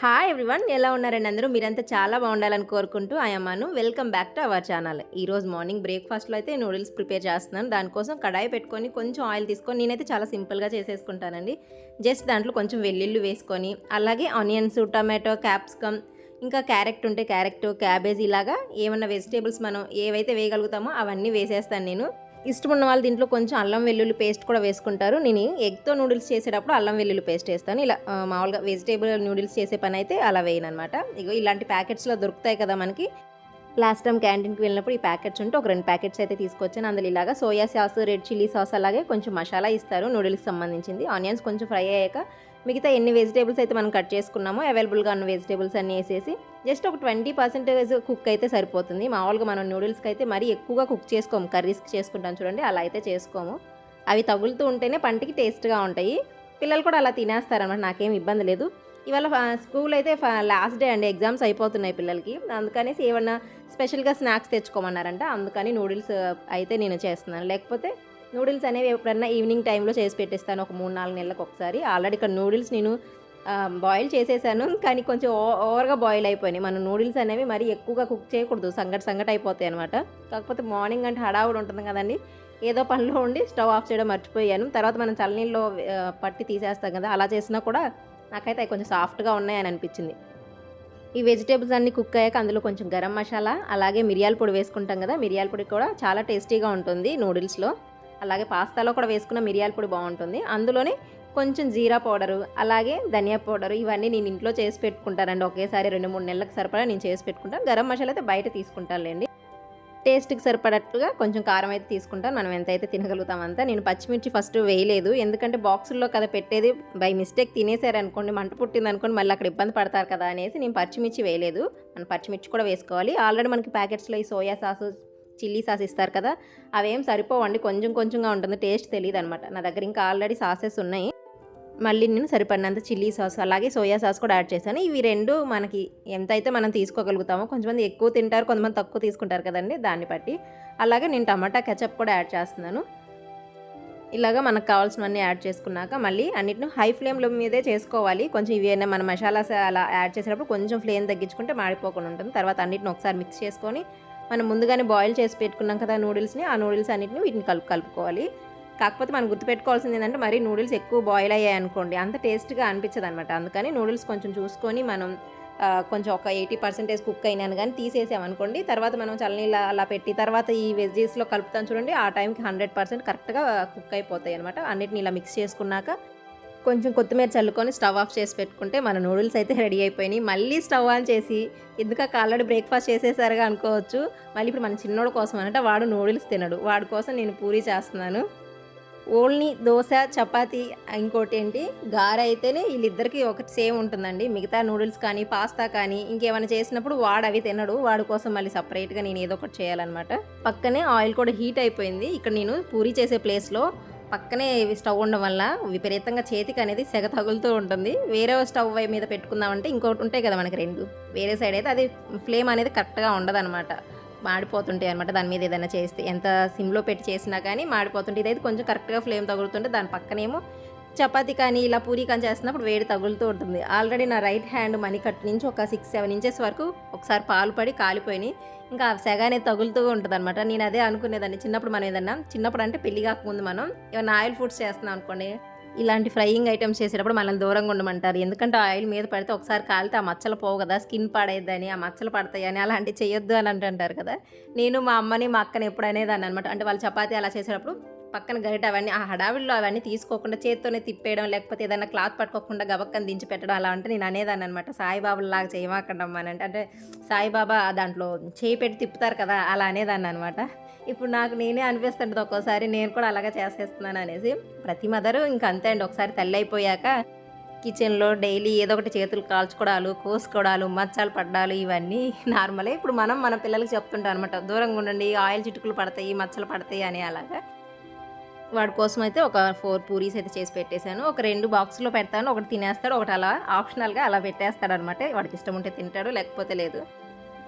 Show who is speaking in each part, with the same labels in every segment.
Speaker 1: Hi everyone ఎలా ఉన్నారండి అందరూ? మీరంతా చాలా బాగుండాలని కోరుకుంటూ ఆయమ్మాను welcome back to our channel ఈరోజు మార్నింగ్ బ్రేక్ఫాస్ట్లో అయితే నూడిల్స్ ప్రిపేర్ చేస్తున్నాను. దానికోసం కడాయి పెట్టుకొని కొంచెం ఆయిల్ తీసుకొని నేనైతే చాలా సింపుల్గా చేసేసుకుంటానండి. జస్ట్ దాంట్లో కొంచెం వెల్లుల్లి వేసుకొని అలాగే ఆనియన్స్ టమాటో క్యాప్సికమ్ ఇంకా క్యారెట్ ఉంటే క్యారెట్ క్యాబేజ్ ఇలాగా ఏమన్నా వెజిటేబుల్స్ మనం ఏవైతే వేయగలుగుతామో అవన్నీ వేసేస్తాను నేను. ఇష్టం ఉన్న వాళ్ళు దీంట్లో కొంచెం అల్లం వెల్లుల్లి పేస్ట్ కూడా వేసుకుంటారు. నేను ఎగ్తో నూడిల్స్ చేసేటప్పుడు అల్లం వెల్లుల్లి పేస్ట్ వేస్తాను. ఇలా మామూలుగా వెజిటేబుల్ నూడిల్స్ చేసే పని అయితే అలా వేయను అనమాట ఇగో ఇలాంటి ప్యాకెట్స్లో దొరుకుతాయి కదా మనకి. లాస్ట్ టైం క్యాంటీన్కి వెళ్ళినప్పుడు ఈ ప్యాకెట్స్ ఉంటే ఒక రెండు ప్యాకెట్స్ అయితే తీసుకొచ్చాను. అందులో ఇలాగా soya sauce red chilli sauce అలాగే కొంచెం మసాలా ఇస్తారు నూడిల్స్కి సంబంధించింది. ఆనియన్స్ కొంచెం ఫ్రై అయ్యాక మిగతా ఎన్ని వెజిటేబుల్స్ అయితే మనం కట్ చేసుకున్నామో అవైలబుల్గా ఉన్న వెజిటేబుల్స్ అన్నీ వేసేసి జస్ట్ ఒక ట్వంటీ పర్సెంటేజ్ కుక్ అయితే సరిపోతుంది. మామూలుగా మనం నూడిల్స్కి అయితే మరీ ఎక్కువగా కుక్ చేసుకోము. కర్రీస్కి చేసుకుంటాం చూడండి అలా అయితే చేసుకోము. అవి తగులుతూ ఉంటేనే పంటికి టేస్ట్గా ఉంటాయి. పిల్లలు కూడా అలా తినేస్తారన్నమాట నాకేం ఇబ్బంది లేదు. ఇవాళ స్కూల్ అయితే ఫ- లాస్ట్ డే అండి ఎగ్జామ్స్ అయిపోతున్నాయి పిల్లలకి. అందుకనేసి ఏమన్నా స్పెషల్గా స్నాక్స్ తెచ్చుకోమన్నారంట అందుకని నూడిల్స్ అయితే నేను చేస్తున్నాను. లేకపోతే నూడిల్స్ అనేవి ఎప్పుడన్నా ఈవినింగ్ టైంలో చేసి పెట్టేస్తాను ఒక మూడు నాలుగు నెలలకు ఒకసారి. ఆల్రెడీ ఇక్కడ నూడిల్స్ నేను బాయిల్ చేసేసాను. కానీ కొంచెం ఓవర్గా బాయిల్ అయిపోయినాయి. మన నూడిల్స్ అనేవి మరీ ఎక్కువగా కుక్ చేయకూడదు. సంగటి సంగటి అయిపోతాయి అనమాట కాకపోతే మార్నింగ్ అంటే హడావుడు ఉంటుంది కదండి. ఏదో పనిలో ఉండి స్టవ్ ఆఫ్ చేయడం మర్చిపోయాను. తర్వాత మనం చల్లనీళ్ళలో పట్టి తీసేస్తాం కదా అలా చేసినా కూడా నాకైతే అవి కొంచెం సాఫ్ట్గా ఉన్నాయని అనిపించింది. ఈ వెజిటేబుల్స్ అన్ని కుక్ అయ్యాక అందులో కొంచెం గరం మసాలా అలాగే మిరియాల పొడి వేసుకుంటాం కదా మిరియాల పొడి కూడా చాలా టేస్టీగా ఉంటుంది నూడిల్స్లో. అలాగే పాస్తాలో కూడా వేసుకున్న మిరియాల పొడి బాగుంటుంది. అందులోనే కొంచెం జీరా పౌడరు అలాగే ధనియా పౌడరు ఇవన్నీ నేను ఇంట్లో చేసి పెట్టుకుంటానండి. ఒకేసారి రెండు మూడు నెలలకు సరిపడా నేను చేసి పెట్టుకుంటాను. గరం మసాలా అయితే బయట తీసుకుంటానులేండి. టేస్ట్కి సరిపడట్టుగా కొంచెం కారం అయితే తీసుకుంటాను. మనం ఎంతైతే తినగలుగుతాం అంతా. నేను పచ్చిమిర్చి ఫస్ట్ వేయలేదు. ఎందుకంటే బాక్సుల్లో కదా పెట్టేది బై మిస్టేక్ తినేసారనుకోండి మంట పుట్టింది అనుకోండి మళ్ళీ అక్కడ ఇబ్బంది పడతారు కదా అనేసి నేను పచ్చిమిర్చి వేయలేదు. మనం పచ్చిమిర్చి కూడా వేసుకోవాలి. ఆల్రెడీ మనకి ప్యాకెట్స్లో ఈ సోయా సాసు చిల్లీ సాస్ ఇస్తారు కదా అవేం సరిపోవండి. కొంచెం కొంచెంగా ఉంటుంది. టేస్ట్ తెలియదు అనమాట నా దగ్గర ఇంకా ఆల్రెడీ సాసెస్ ఉన్నాయి. మళ్ళీ నేను సరిపడినంత చిల్లీ సాస్ అలాగే సోయా సాస్ కూడా యాడ్ చేశాను. ఇవి రెండు మనకి ఎంత అయితే మనం తీసుకోగలుగుతామో కొంతమంది ఎక్కువ తింటారు కొంతమంది తక్కువ తీసుకుంటారు కదండి దాన్ని బట్టి. అలాగే నేను టమాటా కెచప్ కూడా యాడ్ చేస్తున్నాను. ఇలాగా మనకు కావాల్సినవన్నీ యాడ్ చేసుకున్నాక మళ్ళీ అన్నిటిని హై ఫ్లేమ్లో మీదే చేసుకోవాలి. కొంచెం ఇవి అయినా మన మసాలాస్ అలా యాడ్ చేసేటప్పుడు కొంచెం ఫ్లేమ్ తగ్గించుకుంటే మాడిపోకుండా ఉంటుంది. తర్వాత అన్నిటిని ఒకసారి మిక్స్ చేసుకొని మనం ముందుగానే బాయిల్ చేసి పెట్టుకున్నాం కదా నూడిల్స్ని ఆ నూడిల్స్ అన్నిటిని వీటిని కలుపు కలుపుకోవాలి కాకపోతే మనం గుర్తుపెట్టుకోవాల్సింది ఏంటంటే మరీ నూడిల్స్ ఎక్కువ బాయిల్ అయ్యాయి అనుకోండి అంత టేస్ట్గా అనిపించదు అనమాట అందుకని నూడిల్స్ కొంచెం చూసుకొని మనం కొంచెం ఒక ఎయిటీ పర్సెంటేజ్ కుక్ అయినాను కానీ తీసేసామనుకోండి తర్వాత మనం చల్లనీళ్ళ అలా పెట్టి తర్వాత ఈ వెజ్జీస్లో కలుపుతాం చూడండి ఆ టైంకి హండ్రెడ్ పర్సెంట్ కరెక్ట్గా కుక్ అయిపోతాయి అనమాట అన్నిటిని ఇలా మిక్స్ చేసుకున్నాక కొంచెం కొత్తిమీర చల్లుకొని స్టవ్ ఆఫ్ చేసి పెట్టుకుంటే మన నూడిల్స్ అయితే రెడీ అయిపోయినాయి. మళ్ళీ స్టవ్ ఆన్ చేసి ఎందుక ఆల్రెడీ బ్రేక్ఫాస్ట్ చేసేసారుగా అనుకోవచ్చు మళ్ళీ ఇప్పుడు మన చిన్నోడు కోసం అంటే వాడు నూడిల్స్ తినడు. వాడి కోసం నేను పూరి చేస్తున్నాను. ఓన్లీ దోశ చపాతి ఇంకోటి ఏంటి గార అయితేనే వీళ్ళిద్దరికి ఒకటి సేమ్ ఉంటుందండి. మిగతా నూడిల్స్ కానీ పాస్తా కానీ ఇంకేమైనా చేసినప్పుడు వాడు అవి తినడు. వాడి కోసం మళ్ళీ సపరేట్గా నేను ఏదో ఒకటి చేయాలన్నమాట. పక్కనే ఆయిల్ కూడా హీట్ అయిపోయింది. ఇక్కడ నేను పూరి చేసే ప్లేస్లో పక్కనే స్టవ్ ఉండడం వల్ల విపరీతంగా చేతికి అనేది సెగ తగులుతూ ఉంటుంది. వేరే స్టవ్ మీద పెట్టుకుందామంటే ఇంకోటి ఉంటాయి కదా మనకి రెండు. వేరే సైడ్ అయితే అది ఫ్లేమ్ అనేది కరెక్ట్గా ఉండదన్నమాట. మాడిపోతుంటాయి అనమాట దాని మీద ఏదైనా చేస్తే ఎంత సిమ్లో పెట్టి చేసినా కానీ మాడిపోతుంటే ఇదైతే కొంచెం కరెక్ట్గా ఫ్లేమ్ తగులుతుంటే దాని పక్కనేమో చపాతి కానీ ఇలా పూరి కానీ చేస్తున్నప్పుడు వేడి తగులుతూ ఉంటుంది. ఆల్రెడీ నా రైట్ హ్యాండ్ మణికట్టు నుంచి ఒక సిక్స్ సెవెన్ ఇంచెస్ వరకు ఒకసారి పాలు పడి కాలిపోయినాయి. ఇంకా ఆ సెగ అనేది తగులుతూ ఉంటుంది అనమాట నేను అదే అనుకునేదాన్ని. చిన్నప్పుడు మనం ఏదన్నా చిన్నప్పుడు అంటే పెళ్ళి కాకముందు మనం ఏమైనా ఆయిల్ ఫుడ్స్ చేస్తున్నాం అనుకోండి ఇలాంటి ఫ్రైయింగ్ ఐటమ్స్ చేసేటప్పుడు మనల్ని దూరంగా ఉండమంటారు. ఎందుకంటే ఆయిల్ మీద పడితే ఒకసారి కాలితే ఆ మచ్చలు పోవు కదా స్కిన్ పాడేద్దని ఆ మచ్చలు పడతాయని అలాంటివి చేయొద్దు అని అంటుంటారు కదా. నేను మా అమ్మని మా అక్కని ఎప్పుడు అనేదాన్ని అనమాట అంటే వాళ్ళు చపాతీ అలా చేసేటప్పుడు పక్కన గరిట అవన్నీ ఆ హడావిడిలో అవన్నీ తీసుకోకుండా చేత్తోనే తిప్పేయడం లేకపోతే ఏదైనా క్లాత్ పట్టుకోకుండా గబక్కని దించి పెట్టడం అలా అంటే నేను అనేదాన్ని అనమాట సాయిబాబాలాగా చేయమాకండమ్మా అని అంటే అంటే సాయిబాబా దాంట్లో చేయి పెట్టి తిప్పుతారు కదా అలా అనేదాన్ని అనమాట ఇప్పుడు నాకు నేనే అనిపిస్తుంటుంది ఒక్కోసారి నేను కూడా అలాగే చేసేస్తున్నాను అనేసి. ప్రతి మదరు ఇంకా అంతే అండి ఒకసారి తల్లి అయిపోయాక కిచెన్లో డైలీ ఏదో ఒకటి చేతులు కాల్చుకోవడాలు కోసుకోవడాలు మచ్చాలు పడ్డాలు ఇవన్నీ నార్మలే. ఇప్పుడు మనం మన పిల్లలకి చెప్తుంటాం అనమాట దూరంగా ఉండండి ఆయిల్ చిటుకులు పడతాయి మచ్చలు పడతాయి అని అలాగా. వాడి కోసం అయితే ఒక ఫోర్ పూరీస్ అయితే చేసి పెట్టేశాను. ఒక రెండు బాక్స్లో పెడతాను ఒకటి తినేస్తాడు ఒకటి అలా ఆప్షనల్గా అలా పెట్టేస్తాడు అనమాట వాడికి ఇష్టం ఉంటే తింటాడు లేకపోతే లేదు.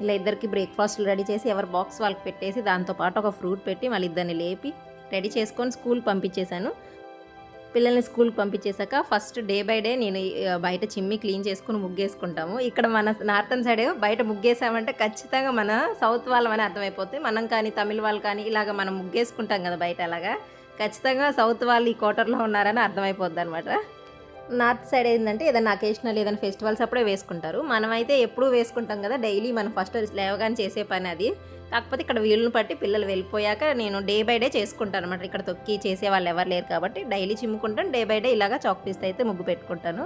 Speaker 1: ఇలా ఇద్దరికి బ్రేక్ఫాస్ట్ రెడీ చేసి ఎవరి బాక్స్ వాళ్ళకి పెట్టేసి దాంతోపాటు ఒక ఫ్రూట్ పెట్టి మళ్ళీ ఇద్దరిని లేపి రెడీ చేసుకొని స్కూల్ పంపించేశాను. పిల్లల్ని స్కూల్కి పంపించేశాక ఫస్ట్ డే బై డే నేను బయట చిమ్మి క్లీన్ చేసుకుని ముగ్గేసుకుంటాము. ఇక్కడ మన నార్థన్ సైడ్ బయట ముగ్గేసామంటే ఖచ్చితంగా మన సౌత్ వాళ్ళమని అర్థమైపోతుంది. మనం కానీ తమిళ వాళ్ళు కానీ ఇలాగ మనం ముగ్గేసుకుంటాం కదా బయట అలాగా. ఖచ్చితంగా సౌత్ వాళ్ళు ఈ క్వార్టర్లో ఉన్నారని అర్థమైపోద్ది అనమాట నార్త్ సైడ్ ఏంటంటే ఏదైనా అకేషనల్ ఏదైనా ఫెస్టివల్స్ అప్పుడే వేసుకుంటారు. మనమైతే ఎప్పుడూ వేసుకుంటాం కదా డైలీ మనం ఫస్ట్ లేవగానే చేసే పని అది. కాకపోతే ఇక్కడ వీళ్ళని పట్టి పిల్లలు వెళ్ళిపోయాక నేను డే బై డే చేసుకుంటాను అనమాట ఇక్కడ తొక్కి చేసే వాళ్ళు ఎవరు లేరు కాబట్టి డైలీ చిమ్ముకుంటాను డే బై డే ఇలాగా చాక్ పీస్ అయితే ముగ్గు పెట్టుకుంటాను.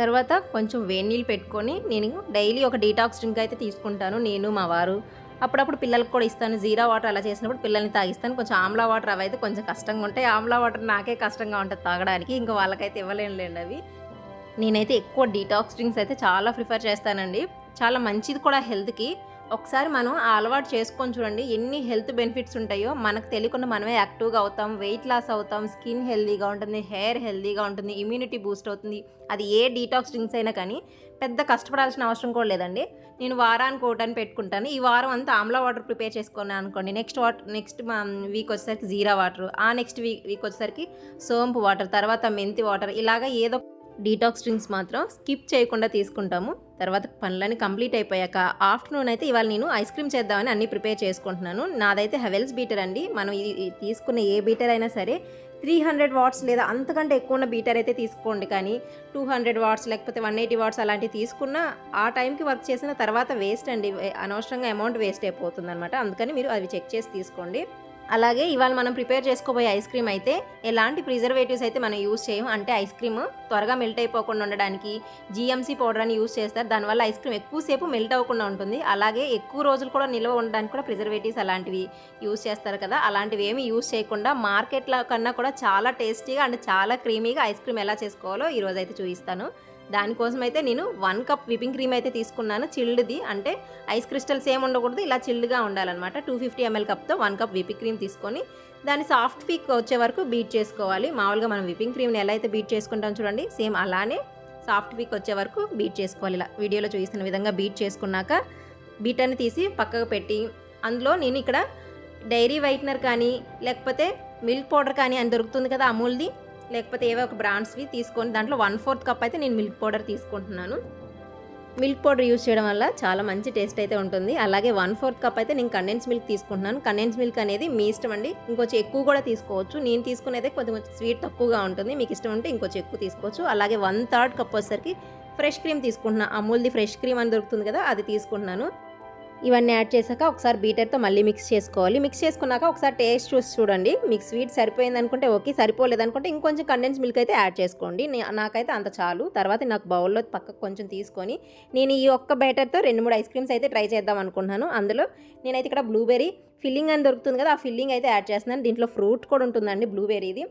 Speaker 1: తర్వాత కొంచెం వేడి నీళ్ళు పెట్టుకొని నేను డైలీ ఒక డీటాక్స్ డ్రింక్ అయితే తీసుకుంటాను. నేను మా వారు అప్పుడప్పుడు పిల్లలకు కూడా ఇస్తాను. జీరా వాటర్ అలా చేసినప్పుడు పిల్లల్ని తాగిస్తాను. కొంచెం ఆమ్లా వాటర్ అవి అయితే కొంచెం కష్టంగా ఉంటాయి. ఆమ్లా వాటర్ నాకే కష్టంగా ఉంటుంది తాగడానికి. ఇంకా వాళ్ళకైతే ఇవ్వలేనులేండి అవి. నేనైతే ఎక్కువ డీటాక్స్ డ్రింక్స్ అయితే చాలా ప్రిఫర్ చేస్తానండి. చాలా మంచిది కూడా హెల్త్కి ఒకసారి మనం ఆ అలవాటు చేసుకొని చూడండి ఎన్ని హెల్త్ బెనిఫిట్స్ ఉంటాయో మనకు తెలియకుండా మనమే యాక్టివ్గా అవుతాం వెయిట్ లాస్ అవుతాం స్కిన్ హెల్దీగా ఉంటుంది హెయిర్ హెల్దీగా ఉంటుంది ఇమ్యూనిటీ బూస్ట్ అవుతుంది. అది ఏ డీటాక్స్ డ్రింక్స్ అయినా కానీ పెద్ద కష్టపడాల్సిన అవసరం కూడా లేదండి. నేను వారానికి ఒకటని పెట్టుకుంటాను. ఈ వారం అంతా ఆమ్లా వాటర్ ప్రిపేర్ చేసుకున్నాను అనుకోండి. నెక్స్ట్ వాటర్ నెక్స్ట్ వీక్ వచ్చేసరికి జీరా వాటర్ ఆ నెక్స్ట్ వీక్ వీక్ వచ్చేసరికి సోంపు వాటర్ తర్వాత మెంతి వాటర్ ఇలాగా ఏదో డీటాక్స్ డ్రింక్స్ మాత్రం స్కిప్ చేయకుండా తీసుకుంటాము. తర్వాత పనులన్నీ కంప్లీట్ అయిపోయాక ఆఫ్టర్నూన్ అయితే ఇవాళ నేను ఐస్ క్రీమ్ చేద్దామని అన్ని ప్రిపేర్ చేసుకుంటున్నాను. నాదైతే హెవెల్స్ బీటర్ అండి. మనం ఇది తీసుకున్న ఏ బీటర్ అయినా సరే త్రీ హండ్రెడ్ వాట్స్ లేదా అంతకంటే ఎక్కువ ఉన్న బీటర్ అయితే తీసుకోండి. కానీ టూ హండ్రెడ్ వాట్స్ లేకపోతే వన్ ఎయిటీ వాట్స్ అలాంటివి తీసుకున్న ఆ టైంకి వర్క్ చేసిన తర్వాత వేస్ట్ అండి. అనవసరంగా అమౌంట్ వేస్ట్ అయిపోతుంది అనమాట అందుకని మీరు అవి చెక్ చేసి తీసుకోండి. అలాగే ఇవాళ మనం ప్రిపేర్ చేసుకోబోయే ఐస్ క్రీమ్ అయితే ఎలాంటి ప్రిజర్వేటివ్స్ అయితే మనం యూస్ చేయం అంటే ఐస్ క్రీమ్ త్వరగా మెల్ట్ అయిపోకుండా ఉండడానికి జిఎంసీ పౌడర్ అని యూస్ చేస్తారు. దానివల్ల ఐస్ క్రీమ్ ఎక్కువసేపు మెల్ట్ అవ్వకుండా ఉంటుంది. అలాగే ఎక్కువ రోజులు కూడా నిల్వ ఉండడానికి కూడా ప్రిజర్వేటివ్స్ అలాంటివి యూస్ చేస్తారు కదా. అలాంటివి ఏమి యూస్ చేయకుండా మార్కెట్లో కన్నా కూడా చాలా టేస్టీగా అండ్ చాలా క్రీమీగా ఐస్ క్రీమ్ ఎలా చేసుకోవాలో ఈరోజు అయితే చూపిస్తాను. దానికోసం అయితే నేను వన్ కప్ విపింగ్ క్రీమ్ అయితే తీసుకున్నాను చిల్డ్ది. అంటే ఐస్ క్రిస్టల్స్ ఏమి ఉండకూడదు ఇలా చిల్డ్గా ఉండాలన్నమాట. టూ ఫిఫ్టీ ఎంఎల్ కప్తో వన్ కప్ విపింగ్ క్రీమ్ తీసుకొని దాన్ని సాఫ్ట్ పీక్ వచ్చే వరకు బీట్ చేసుకోవాలి. మామూలుగా మనం విపింగ్ క్రీమ్ని ఎలా అయితే బీట్ చేసుకుంటాం చూడండి సేమ్ అలానే సాఫ్ట్ పీక్ వచ్చే వరకు బీట్ చేసుకోవాలి. ఇలా వీడియోలో చూపిస్తున్న విధంగా బీట్ చేసుకున్నాక బీటర్ని తీసి పక్కకు పెట్టి అందులో నేను ఇక్కడ డైరీ వైట్నర్ కానీ లేకపోతే మిల్క్ పౌడర్ కానీ అని దొరుకుతుంది కదా అమూల్ది లేకపోతే ఏవో ఒక బ్రాండ్స్వి తీసుకొని దాంట్లో వన్ ఫోర్త్ కప్ అయితే నేను మిల్క్ పౌడర్ తీసుకుంటున్నాను. మిల్క్ పౌడర్ యూస్ చేయడం వల్ల చాలా మంచి టేస్ట్ అయితే ఉంటుంది. అలాగే వన్ ఫోర్త్ కప్ అయితే నేను కండెన్స్ మిల్క్ తీసుకుంటున్నాను. కండెన్స్ మిల్క్ అనేది మీ ఇష్టం అండి. ఇంకొంచెం ఎక్కువ కూడా తీసుకోవచ్చు. నేను తీసుకునేది కొంచెం కొంచెం స్వీట్ తక్కువగా ఉంటుంది. మీకు ఇష్టం ఉంటే ఇంకొంచెం ఎక్కువ తీసుకోవచ్చు. అలాగే వన్ థర్డ్ కప్ వచ్చేసరికి ఫ్రెష్ క్రీమ్ తీసుకుంటున్నాను అమూల్ది ఫ్రెష్ క్రీమ్ అని దొరుకుతుంది కదా అది తీసుకుంటున్నాను. ఇవన్నీ యాడ్ చేశాక ఒకసారి బీటర్తో మళ్ళీ మిక్స్ చేసుకోవాలి. మిక్స్ చేసుకున్నాక ఒకసారి టేస్ట్ చూసి చూడండి. మీకు స్వీట్ సరిపోయింది అనుకుంటే ఓకే సరిపోలేదు అనుకుంటే ఇంకొంచెం కండెన్స్ మిల్క్ అయితే యాడ్ చేసుకోండి. నాకైతే అంత చాలు. తర్వాత నాకు బౌల్లో పక్కకు కొంచెం తీసుకొని నేను ఈ ఒక్క బ్యాటర్తో రెండు మూడు ఐస్ క్రీమ్స్ అయితే ట్రై చేద్దాం అనుకుంటున్నాను. అందులో నేనైతే ఇక్కడ బ్లూబెర్రీ ఫిల్లింగ్ అని దొరుకుతుంది కదా ఆ ఫిల్లింగ్ అయితే యాడ్ చేస్తున్నాను. దీంట్లో ఫ్రూట్ కూడా ఉంటుందండి బ్లూబెర్రీది.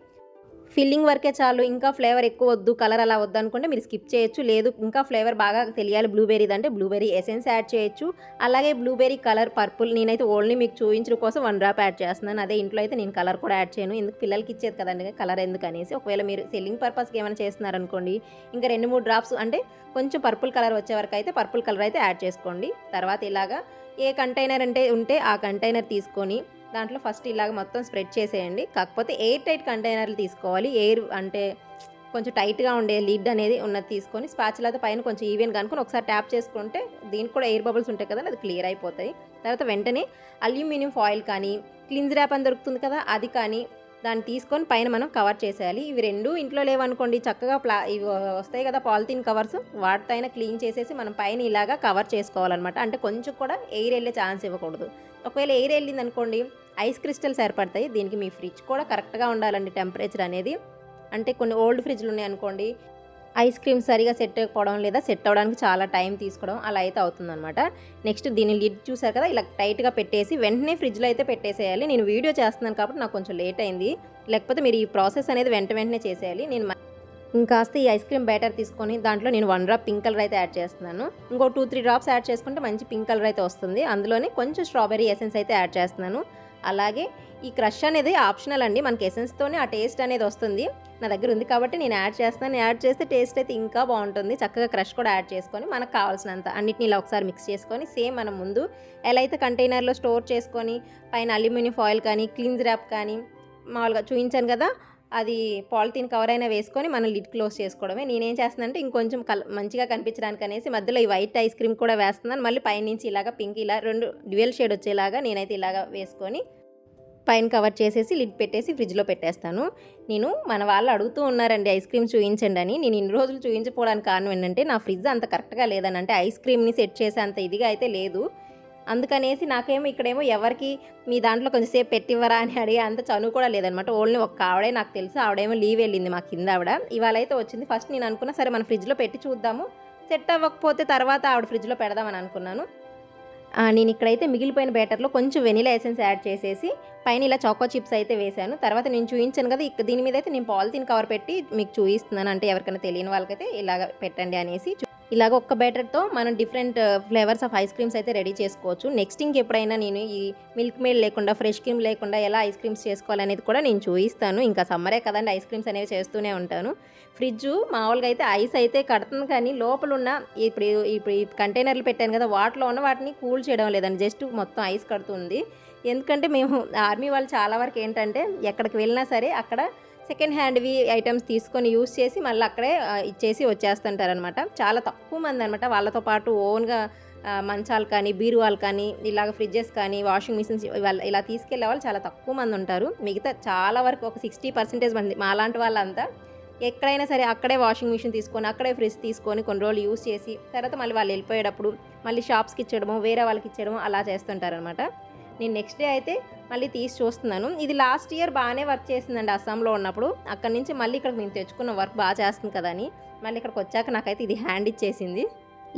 Speaker 1: ఫిల్లింగ్ వరకే చాలు ఇంకా ఫ్లేవర్ ఎక్కువ వద్దు కలర్ అలా వద్దు అనుకుంటే మీరు స్కిప్ చేయొచ్చు. లేదు ఇంకా ఫ్లేవర్ బాగా తెలియాలి. బ్లూబెర్రీది అంటే బ్లూబెర్రీ ఎసెన్స్ యాడ్ చేయొచ్చు. అలాగే బ్లూబెర్రీ కలర్ పర్పుల్ నేనైతే ఓన్లీ మీకు చూపించడం కోసం వన్ డ్రాప్ యాడ్ చేస్తున్నాను. అదే ఇంట్లో అయితే నేను కలర్ కూడా యాడ్ చేయను. ఎందుకు పిల్లలకి ఇచ్చేది కదండి కలర్ ఎందుకు అనేసి. ఒకవేళ మీరు సెల్లింగ్ పర్పస్కి ఏమైనా చేస్తున్నారనుకోండి ఇంకా రెండు మూడు డ్రాప్స్ అంటే కొంచెం పర్పుల్ కలర్ వచ్చే వరకు అయితే పర్పుల్ కలర్ అయితే యాడ్ చేసుకోండి. తర్వాత ఇలాగా ఏ కంటైనర్ అంటే ఉంటే ఆ కంటైనర్ తీసుకొని దాంట్లో ఫస్ట్ ఇలాగ మొత్తం స్ప్రెడ్ చేసేయండి. కాకపోతే ఎయిర్ టైట్ కంటైనర్లు తీసుకోవాలి. ఎయిర్ అంటే కొంచెం టైట్గా ఉండే లిడ్ అనేది ఉన్నది తీసుకొని స్పాచులతో పైన కొంచెం ఈవెన్ కనుకొని ఒకసారి ట్యాప్ చేసుకుంటే దీనికి కూడా ఎయిర్ బబుల్స్ ఉంటాయి కదా అది క్లియర్ అయిపోతాయి. తర్వాత వెంటనే అల్యూమినియం ఫాయిల్ కానీ క్లిన్స్ ర్యాప్ అని దొరుకుతుంది కదా అది కానీ దాన్ని తీసుకొని పైన మనం కవర్ చేసేయాలి. ఇవి రెండు ఇంట్లో లేవనుకోండి చక్కగా ప్లా ఇవి వస్తాయి కదా పాలిథీన్ కవర్స్. వాటితో అయినా క్లీన్ చేసేసి మనం పైన ఇలాగా కవర్ చేసుకోవాలన్నమాట. అంటే కొంచెం కూడా ఎయిర్ వెళ్ళే ఛాన్స్ ఇవ్వకూడదు. ఒకవేళ ఎయిర్ వెళ్ళింది అనుకోండి ఐస్ క్రిస్టల్స్ ఏర్పడతాయి. దీనికి మీ ఫ్రిడ్జ్ కూడా కరెక్ట్గా ఉండాలండి టెంపరేచర్ అనేది. అంటే కొన్ని ఓల్డ్ ఫ్రిడ్జ్లు ఉన్నాయి అనుకోండి ఐస్ క్రీమ్ సరిగా సెట్ అవ్వకపోవడం లేదా సెట్ అవ్వడానికి చాలా టైం తీసుకోవడం అలా అయితే అవుతుందన్నమాట. నెక్స్ట్ దీని లిడ్ చూసారు కదా ఇలా టైట్గా పెట్టేసి వెంటనే ఫ్రిడ్జ్లో అయితే పెట్టేసేయాలి. నేను వీడియో చేస్తున్నాను కాబట్టి నాకు కొంచెం లేట్ అయింది. లేకపోతే మీరు ఈ ప్రాసెస్ అనేది వెంట వెంటనే చేసేయాలి. నేను మ- ఇంకాస్త ఈ ఐస్ క్రీమ్ బ్యాటర్ తీసుకొని దాంట్లో నేను వన్ డ్రాప్ పింక్ కలర్ అయితే యాడ్ చేస్తున్నాను. ఇంకో టూ త్రీ డ్రాప్స్ యాడ్ చేసుకుంటే మంచి పింక్ కలర్ అయితే వస్తుంది. అందులోనే కొంచెం స్ట్రాబెరీ ఎసెన్స్ అయితే యాడ్ చేస్తున్నాను. అలాగే ఈ క్రష్ అనేది ఆప్షనల్ అండి. మనకి ఎసెన్స్తోనే ఆ టేస్ట్ అనేది వస్తుంది. నా దగ్గర ఉంది కాబట్టి నేను యాడ్ చేస్తాను. యాడ్ చేస్తే టేస్ట్ అయితే ఇంకా బాగుంటుంది. చక్కగా క్రష్ కూడా యాడ్ చేసుకొని మనకు కావాల్సినంత అన్నిటిని ఇలా ఒకసారి మిక్స్ చేసుకొని సేమ్ మనం ముందు ఎలా అయితే కంటైనర్లో స్టోర్ చేసుకొని పైన అల్యూమినియం ఫాయిల్ కానీ క్లీన్స్ ర్యాప్ కానీ మామూలుగా చూపించాను కదా అది పాలిథీన్ కవర్ అయినా వేసుకొని మనం లిడ్ క్లోజ్ చేసుకోవడమే. నేనేం చేస్తానంటే ఇంకొంచెం కల్ మంచిగా కనిపించడానికి అనేసి మధ్యలో ఈ వైట్ ఐస్ క్రీమ్ కూడా వేస్తున్నాను. మళ్ళీ పైనుంచి ఇలాగా పింక్ ఇలా రెండు డ్యూయల్ షేడ్ వచ్చేలాగా నేనైతే ఇలాగా వేసుకొని పైన కవర్ చేసేసి లిడ్ పెట్టేసి ఫ్రిడ్జ్లో పెట్టేస్తాను. నేను మన వాళ్ళు అడుగుతూ ఉన్నారండి ఐస్ క్రీమ్ చూపించండి అని. నేను ఇన్ని రోజులు చూపించకపోవడానికి కారణం ఏంటంటే నా ఫ్రిడ్జ్ అంత కరెక్ట్గా లేదని అంటే ఐస్ క్రీమ్ని సెట్ చేసే అంత ఇదిగా అయితే లేదు. అందుకనేసి నాకేమో ఇక్కడేమో ఎవరికి మీ దాంట్లో కొంచెంసేపు పెట్టివ్వరా అని అడిగే అంత చనువు కూడా లేదనమాట. ఓన్లీ ఒక్క ఆవిడే నాకు తెలుసు ఆవిడేమో లీవ్ వెళ్ళింది మా కింద ఆవిడ. ఇవాళ అయితే వచ్చింది. ఫస్ట్ నేను అనుకున్నా సరే మన ఫ్రిడ్జ్లో పెట్టి చూద్దాము. సెట్ అవ్వకపోతే తర్వాత ఆవిడ ఫ్రిడ్జ్లో పెడదామని అనుకున్నాను. నేను ఇక్కడైతే మిగిలిపోయిన బ్యాటర్లో కొంచెం వెనిలా ఎసెన్స్ యాడ్ చేసేసి పైన ఇలా చాకో చిప్స్ అయితే వేశాను. తర్వాత నేను చూపించాను కదా ఇక్కడ దీని మీద అయితే నేను పాలిథిన్ కవర్ పెట్టి మీకు చూపిస్తున్నాను అంటే ఎవరికైనా తెలియని వాళ్ళకైతే ఇలాగ పెట్టండి అనేసి చూ- ఇలాగ ఒక్క బ్యాటర్తో మనం different flavours of ice creams అయితే రెడీ చేసుకోవచ్చు. నెక్స్ట్ ఇంకెప్పుడైనా నేను ఈ మిల్క్ మేడ్ లేకుండా ఫ్రెష్ క్రీమ్ లేకుండా ఎలా ఐస్ క్రీమ్స్ చేసుకోవాలనేది కూడా నేను చూపిస్తాను. ఇంకా సమ్మరే కదండి ఐస్ క్రీమ్స్ అనేవి చేస్తూనే ఉంటాను. ఫ్రిడ్జ్ మామూలుగా అయితే ఐస్ అయితే కడుతుంది కానీ లోపల ఉన్న ఇప్పుడు ఇప్పుడు ఈ కంటైనర్లు పెట్టాను కదా వాటిలో ఉన్న వాటిని కూల్ చేయడం లేదండి. జస్ట్ మొత్తం ఐస్ కడుతుంది. ఎందుకంటే మేము ఆర్మీ వాళ్ళు చాలా వరకు ఏంటంటే ఎక్కడికి వెళ్ళినా సరే అక్కడ సెకండ్ హ్యాండ్వి ఐటమ్స్ తీసుకొని యూస్ చేసి మళ్ళీ అక్కడే ఇచ్చేసి వచ్చేస్తుంటారనమాట చాలా తక్కువ మంది అనమాట వాళ్ళతో పాటు ఓన్గా మంచాలు కానీ బీరువాలు కానీ ఇలాగ ఫ్రిడ్జెస్ కానీ వాషింగ్ మిషన్స్ వాళ్ళ ఇలా తీసుకెళ్ళే వాళ్ళు చాలా తక్కువ మంది ఉంటారు. మిగతా చాలా వరకు ఒక సిక్స్టీ పర్సెంటేజ్ మంది మాలాంటి వాళ్ళంతా ఎక్కడైనా సరే అక్కడే వాషింగ్ మిషన్ తీసుకొని అక్కడే ఫ్రిడ్జ్ తీసుకొని కొన్ని రోజులు యూస్ చేసి తర్వాత మళ్ళీ వాళ్ళు వెళ్ళిపోయేటప్పుడు మళ్ళీ షాప్స్కి ఇచ్చడము వేరే వాళ్ళకి ఇచ్చడము అలా చేస్తుంటారనమాట నేను నెక్స్ట్ డే అయితే మళ్ళీ తీసి చూస్తున్నాను. ఇది లాస్ట్ ఇయర్ బాగానే వర్క్ చేసిందండి అస్సాంలో ఉన్నప్పుడు. అక్కడి నుంచి మళ్ళీ ఇక్కడికి మేము తెచ్చుకున్న వర్క్ బాగా చేస్తుంది కదా అని. మళ్ళీ ఇక్కడికి వచ్చాక నాకైతే ఇది హ్యాండ్ ఇచ్చేసింది.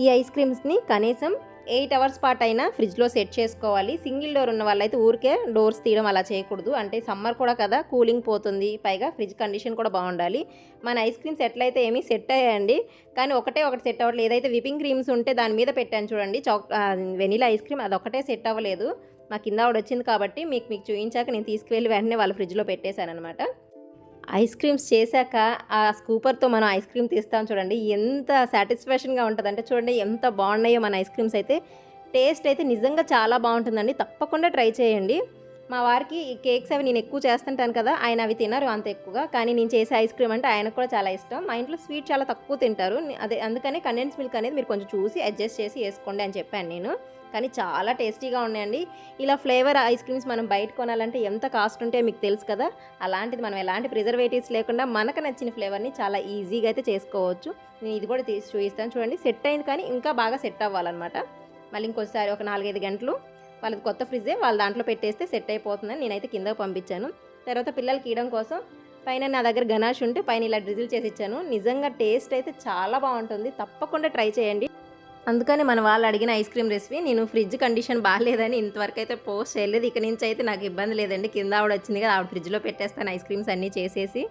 Speaker 1: ఈ ఐస్ క్రీమ్స్ని కనీసం ఎయిట్ అవర్స్ పాటు అయినా ఫ్రిడ్జ్లో సెట్ చేసుకోవాలి. సింగిల్ డోర్ ఉన్న వాళ్ళైతే ఊరికే డోర్స్ తీయడం అలా చేయకూడదు. అంటే సమ్మర్ కూడా కదా కూలింగ్ పోతుంది. పైగా ఫ్రిడ్జ్ కండిషన్ కూడా బాగుండాలి. మన ఐస్ క్రీమ్స్ ఎట్లయితే ఏమీ సెట్ అయ్యాయండి కానీ ఒకటే ఒకటి సెట్ అవ్వట్లేదు. ఏదైతే విపింగ్ క్రీమ్స్ ఉంటే దాని మీద పెట్టాను చూడండి. చాక్ వెనీలా ఐస్ క్రీమ్ అదొకటే సెట్ అవ్వలేదు. మా కింద ఆవిడ వచ్చింది కాబట్టి మీకు మీకు చూపించాక నేను తీసుకువెళ్ళి వెంటనే వాళ్ళ ఫ్రిడ్జ్లో పెట్టేశాను అనమాట ఐస్ క్రీమ్స్ చేశాక ఆ స్కూపర్తో మనం ఐస్ క్రీమ్ తీస్తాం చూడండి ఎంత సాటిస్ఫాక్షన్గా ఉంటుంది అంటే చూడండి ఎంత బాగున్నాయో మన ఐస్ క్రీమ్స్ అయితే. టేస్ట్ అయితే నిజంగా చాలా బాగుంటుందండి తప్పకుండా ట్రై చేయండి. మా వారికి ఈ కేక్స్ అవి నేను ఎక్కువ చేస్తుంటాను కదా ఆయన అవి తినరు అంత ఎక్కువగా కానీ నేను చేసే ఐస్ క్రీమ్ అంటే ఆయనకు కూడా చాలా ఇష్టం. మా ఇంట్లో స్వీట్ చాలా తక్కువ తింటారు అదే అందుకని కండెన్స్ మిల్క్ అనేది మీరు కొంచెం చూసి అడ్జస్ట్ చేసి వేసుకోండి అని చెప్పాను నేను. కానీ చాలా టేస్టీగా ఉన్నాయండి. ఇలా ఫ్లేవర్ ఐస్ క్రీమ్స్ మనం బయట కొనాలంటే ఎంత కాస్ట్ ఉంటే మీకు తెలుసు కదా. అలాంటిది మనం ఎలాంటి ప్రిజర్వేటివ్స్ లేకుండా మనకు నచ్చిన ఫ్లేవర్ని చాలా ఈజీగా అయితే చేసుకోవచ్చు. నేను ఇది కూడా తీసి చూపిస్తాను చూడండి. సెట్ అయింది కానీ ఇంకా బాగా సెట్ అవ్వాలన్నమాట. మళ్ళీ ఇంకోసారి ఒక నాలుగైదు గంటలు వాళ్ళది కొత్త ఫ్రిడ్జే వాళ్ళ దాంట్లో పెట్టేస్తే సెట్ అయిపోతుందని నేనైతే కిందకు పంపించాను. తర్వాత పిల్లలకి ఇవ్వడం కోసం పైన నా దగ్గర గణాష్ ఉంటే పైన ఇలా డ్రిజిల్ చేసి ఇచ్చాను. నిజంగా టేస్ట్ అయితే చాలా బాగుంటుంది. తప్పకుండా ట్రై చేయండి. అందుకని మన వాళ్ళు అడిగిన ఐస్ క్రీమ్ రెసిపీ నేను ఫ్రిడ్జ్ కండిషన్ బాగాలేదని ఇంతవరకు అయితే పోస్ట్ చేయలేదు. ఇక నుంచి అయితే నాకు ఇబ్బంది లేదండి. కింద ఆవిడ వచ్చింది కదా ఆవిడ ఫ్రిడ్జ్లో పెట్టేస్తాను ఐస్ క్రీమ్స్ అన్నీ చేసేసి.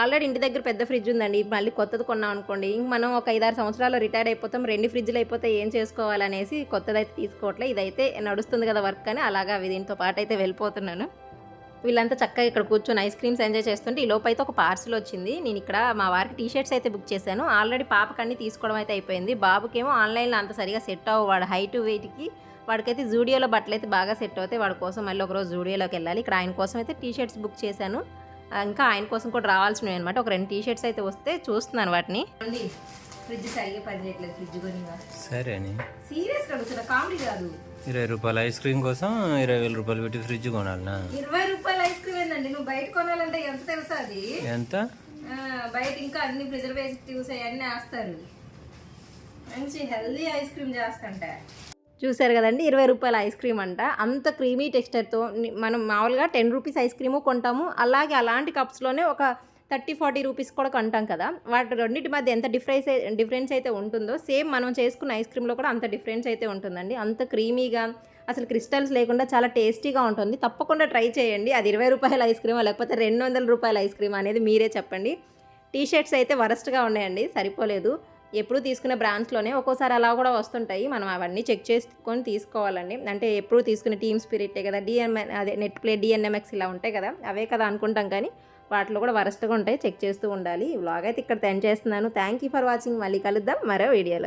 Speaker 1: ఆల్రెడీ ఇంటి దగ్గర పెద్ద ఫ్రిడ్జ్ ఉందండి. మళ్ళీ కొత్తది కొన్నాం అనుకోండి. ఇంక మనం ఒక ఐదారు సంవత్సరాలు రిటైర్ అయిపోతాం. రెండు ఫ్రిడ్జ్లు అయిపోతే ఏం చేసుకోవాలనేసి కొత్తది అయితే తీసుకోవట్లే. ఇదైతే నడుస్తుంది కదా వర్క్ అని అలాగా అవి దీంతో పాటు అయితే వెళ్ళిపోతున్నాను. వీళ్ళంతా చక్కగా ఇక్కడ కూర్చొని ఐస్ క్రీమ్స్ ఎంజాయ్ చేస్తుంటే ఈ లోపు అయితే ఒక పార్సిల్ వచ్చింది. నేను ఇక్కడ మా వారికి టీ షర్ట్స్ అయితే బుక్ చేశాను. ఆల్రెడీ పాపకి అన్ని తీసుకోవడం అయితే అయిపోయింది. బాబుకేమో ఆన్లైన్లో అంత సరిగా సెట్ అవ్వ వాడు హైట్ వెయిట్కి వాడికైతే జూడియోలో బట్టలు అయితే బాగా సెట్ అవుతాయి. వాడి కోసం మళ్ళీ ఒకరోజు జూడియోలోకి వెళ్ళాలి. ఇక్కడ ఆయన కోసం అయితే టీ షర్ట్స్ బుక్ చేశాను. ఇంకా ఆయన కోసం కూడా రావాల్సినవి అనమాట ఒక రెండు టీ షర్ట్స్ అయితే వస్తే చూస్తున్నాను వాటిని. ఫ్రిడ్జ్ సరిగా పని చేయట్లేదు ఫ్రిడ్జ్ గురించి
Speaker 2: సరే
Speaker 1: కామెడీ కాదు.
Speaker 2: ఇరవై రూపాయల ఐస్ క్రీమ్ కోసం ఇరవై వేల రూపాయలు పెట్టి ఫ్రిడ్జ్ కొనాలనా?
Speaker 1: ఇరవై రూపాయల ఐస్ క్రీమ్ ఏందండి? నువ్వు బయట కొనాలంటే ఎంత తెలుసా అది?
Speaker 2: ఎంత?
Speaker 1: ఆ, బయట ఇంకా అన్ని ప్రిజర్వేటివ్స్ అవన్నీ వేస్తారు. మంచి హెల్దీ ఐస్ క్రీమ్ చేస్తంట. చూసారు కదండి ఇరవై రూపాయల ఐస్ క్రీమ్ అంట. అంత క్రీమీ టెక్స్చర్తో మనం మామూలుగా టెన్ రూపీస్ ఐస్ క్రీము కొంటాము. అలాగే అలాంటి కప్స్లోనే ఒక థర్టీ ఫార్టీ రూపీస్ కూడా కొంటాం కదా. వాటి రెండింటి మధ్య ఎంత డిఫరెన్స్ డిఫరెన్స్ అయితే ఉంటుందో సేమ్ మనం చేసుకున్న ఐస్ క్రీమ్లో కూడా అంత డిఫరెన్స్ అయితే ఉంటుందండి. అంత క్రీమీగా అసలు క్రిస్టల్స్ లేకుండా చాలా టేస్టీగా ఉంటుంది. తప్పకుండా ట్రై చేయండి. అది ఇరవై రూపాయల ఐస్ క్రీమ్ లేకపోతే రెండు వందల రూపాయల ఐస్ క్రీమ్ అనేది మీరే చెప్పండి. టీ షర్ట్స్ అయితే వరస్ట్గా ఉన్నాయండి సరిపోలేదు. ఎప్పుడు తీసుకునే బ్రాండ్స్లోనే ఒక్కోసారి అలా కూడా వస్తుంటాయి. మనం అవన్నీ చెక్ చేసుకొని తీసుకోవాలండి. అంటే ఎప్పుడు తీసుకునే టీమ్ స్పిరిటే కదా. డిఎన్ అదే నెట్ ప్లే డిఎన్ఎంఎక్స్ ఇలా ఉంటాయి కదా. అవే కదా అనుకుంటాం కానీ వాటిలో కూడా వరస్ట్గా ఉంటాయి. చెక్ చేస్తూ ఉండాలి. ఈ వ్లాగ్ అయితే ఇక్కడ తెన్ చేస్తున్నాను. Thank you for watching. మళ్ళీ కలుద్దాం మరో వీడియోలో.